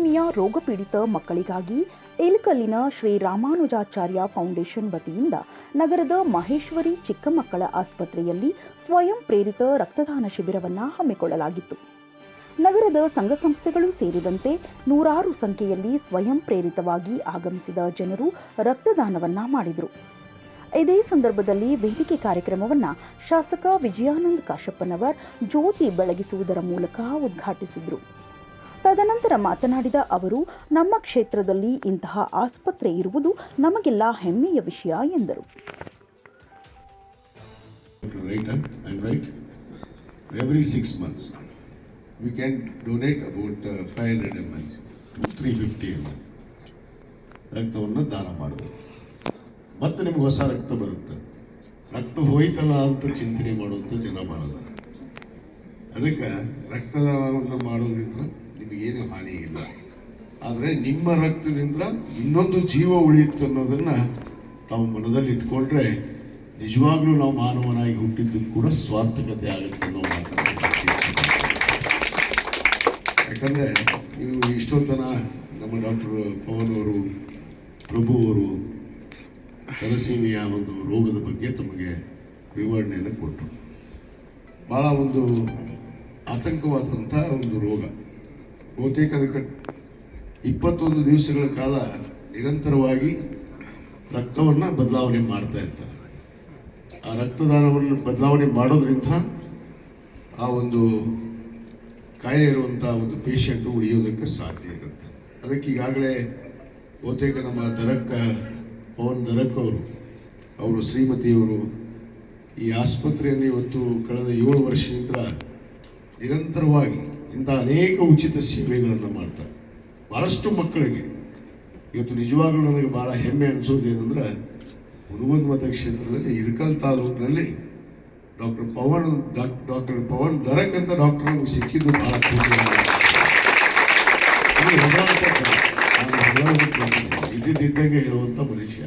ಥೆಲಸೆಮಿಯಾ ರೋಗಪೀಡಿತ ಮಕ್ಕಳಿಗಾಗಿ ಇಲ್ಕಲ್ಲಿನ ಶ್ರೀ ರಾಮಾನುಜಾಚಾರ್ಯ ಫೌಂಡೇಶನ್ ವತಿಯಿಂದ ನಗರದ ಮಹೇಶ್ವರಿ ಚಿಕ್ಕ ಮಕ್ಕಳ ಆಸ್ಪತ್ರೆಯಲ್ಲಿ ಸ್ವಯಂ ಪ್ರೇರಿತ ರಕ್ತದಾನ ಶಿಬಿರವನ್ನು ಹಮ್ಮಿಕೊಳ್ಳಲಾಗಿತ್ತು. ನಗರದ ಸಂಘ ಸಂಸ್ಥೆಗಳು ಸೇರಿದಂತೆ ನೂರಾರು ಸಂಖ್ಯೆಯಲ್ಲಿ ಸ್ವಯಂ ಪ್ರೇರಿತವಾಗಿ ಆಗಮಿಸಿದ ಜನರು ರಕ್ತದಾನವನ್ನ ಮಾಡಿದರು. ಇದೇ ಸಂದರ್ಭದಲ್ಲಿ ವೇದಿಕೆ ಕಾರ್ಯಕ್ರಮವನ್ನು ಶಾಸಕ ವಿಜಯಾನಂದ ಕಾಶಪ್ಪನವರ್ ಜ್ಯೋತಿ ಬೆಳಗಿಸುವುದರ ಮೂಲಕ ಉದ್ಘಾಟಿಸಿದರು. ತದನಂತರ ಮಾತನಾಡಿದ ಅವರು ನಮ್ಮ ಕ್ಷೇತ್ರದಲ್ಲಿ ಇಂತಹ ಆಸ್ಪತ್ರೆ ಇರುವುದು ನಮಗೆಲ್ಲ ಹೆಮ್ಮೆಯ ವಿಷಯ ಎಂದರು Right, huh? I'm right? Every six months, we can donate about uh, 500 ml to 350 ml. ರಕ್ತವನ್ನು ದಾನ ಮಾಡಬೇಕು ಮತ್ತೆ ನಿಮ್ಗೆ ಹೊಸ ರಕ್ತ ಬರುತ್ತೆ ರಕ್ತ ಹೋಯ್ತಲ್ಲ ಅಂತ ಚಿಂತನೆ ಮಾಡುವಂಥ ಜನ ಮಾಡಲ್ಲ ಅದಕ್ಕೆ ರಕ್ತದಾನವನ್ನು ಮಾಡೋದ್ರಿಂದ ಆದರೆ ನಿಮ್ಮ ರಕ್ತದಿಂದ ಇನ್ನೊಂದು ಜೀವ ಉಳಿಯುತ್ತೆ ಅನ್ನೋದನ್ನು ತಾವು ಮನದಲ್ಲಿ ಇಟ್ಕೊಂಡ್ರೆ ನಿಜವಾಗ್ಲೂ ನಾವು ಮಾನವನಾಗಿ ಹುಟ್ಟಿದ್ದು ಕೂಡ ಸ್ವಾರ್ಥಕತೆ ಆಗುತ್ತೆ ಅನ್ನೋ ಯಾಕಂದರೆ ನೀವು ಇಷ್ಟೊತ್ತನ ನಮ್ಮ ಡಾಕ್ಟರ್ ಪವನ್ ಅವರು, ಪ್ರಭು ಅವರು ತಲಸೀಮಿಯ ಒಂದು ರೋಗದ ಬಗ್ಗೆ ತಮಗೆ ವಿವರಣೆಯನ್ನು ಕೊಟ್ಟರು. ಭಾಳ ಒಂದು ಆತಂಕವಾದಂಥ ಒಂದು ರೋಗ. ಬಹುತೇಕ ಅದಕ್ಕೆ ಇಪ್ಪತ್ತೊಂದು ದಿವಸಗಳ ಕಾಲ ನಿರಂತರವಾಗಿ ರಕ್ತವನ್ನು ಬದಲಾವಣೆ ಮಾಡ್ತಾ ಇರ್ತಾರೆ. ಆ ರಕ್ತದಾನವನ್ನು ಬದಲಾವಣೆ ಮಾಡೋದ್ರಿಂದ ಆ ಒಂದು ಕಾಯಿಲೆ ಇರುವಂಥ ಒಂದು ಪೇಷಂಟ್ ಉಳಿಯೋದಕ್ಕೆ ಸಾಧ್ಯ ಇರುತ್ತೆ. ಅದಕ್ಕೆ ಈಗಾಗಲೇ ಬಹುತೇಕ ನಮ್ಮ ದರಕ್ಕ, ಪವನ್ ದರಕ್ ಅವರು ಅವರು ಶ್ರೀಮತಿಯವರು ಈ ಆಸ್ಪತ್ರೆಯನ್ನು ಇವತ್ತು ಕಳೆದ ಏಳು ವರ್ಷದಿಂದ ನಿರಂತರವಾಗಿ ಇಂಥ ಅನೇಕ ಉಚಿತ ಸೇವೆಗಳನ್ನು ಮಾಡ್ತಾರೆ. ಭಾಳಷ್ಟು ಮಕ್ಕಳಿಗೆ ಇವತ್ತು ನಿಜವಾಗ್ಲೂ ನನಗೆ ಭಾಳ ಹೆಮ್ಮೆ ಅನಿಸೋದೇನೆಂದ್ರೆ ಹುನಗುಂದ ಮತಕ್ಷೇತ್ರದಲ್ಲಿ ಇಳಕಲ್ ತಾಲೂಕಿನಲ್ಲಿ ಡಾಕ್ಟರ್ ಪವನ್ ಡಾಕ್ಟರ್ ಪವನ್ ದರಕ್ ಅಂತ ಡಾಕ್ಟರ್ ನಮಗೆ ಸಿಕ್ಕಿದ್ದು ಬಂದಿಲ್ಲ. ಇದ್ದಿದ್ದಂಗೆ ಹೇಳುವಂಥ ಮನುಷ್ಯ.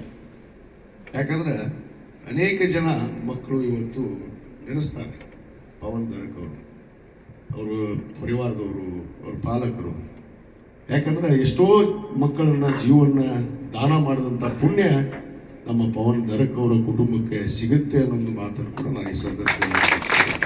ಯಾಕಂದ್ರೆ ಅನೇಕ ಜನ ಮಕ್ಕಳು ಇವತ್ತು ನೆನೆಸ್ತಾರೆ. ಪವನ್ ದರಕ್ ಅವರು ಅವರು ಪರಿವಾರದವರು, ಅವ್ರ ಪಾಲಕರು. ಯಾಕಂದ್ರೆ ಎಷ್ಟೋ ಮಕ್ಕಳನ್ನ ಜೀವನ ದಾನ ಮಾಡಿದಂಥ ಪುಣ್ಯ ನಮ್ಮ ಪವನ್ ದರಕ್ ಅವರ ಕುಟುಂಬಕ್ಕೆ ಸಿಗುತ್ತೆ ಅನ್ನೋದು ಮಾತನ್ನು ಕೂಡ ನಾನು ಈ ಸಂದರ್ಭದಲ್ಲಿ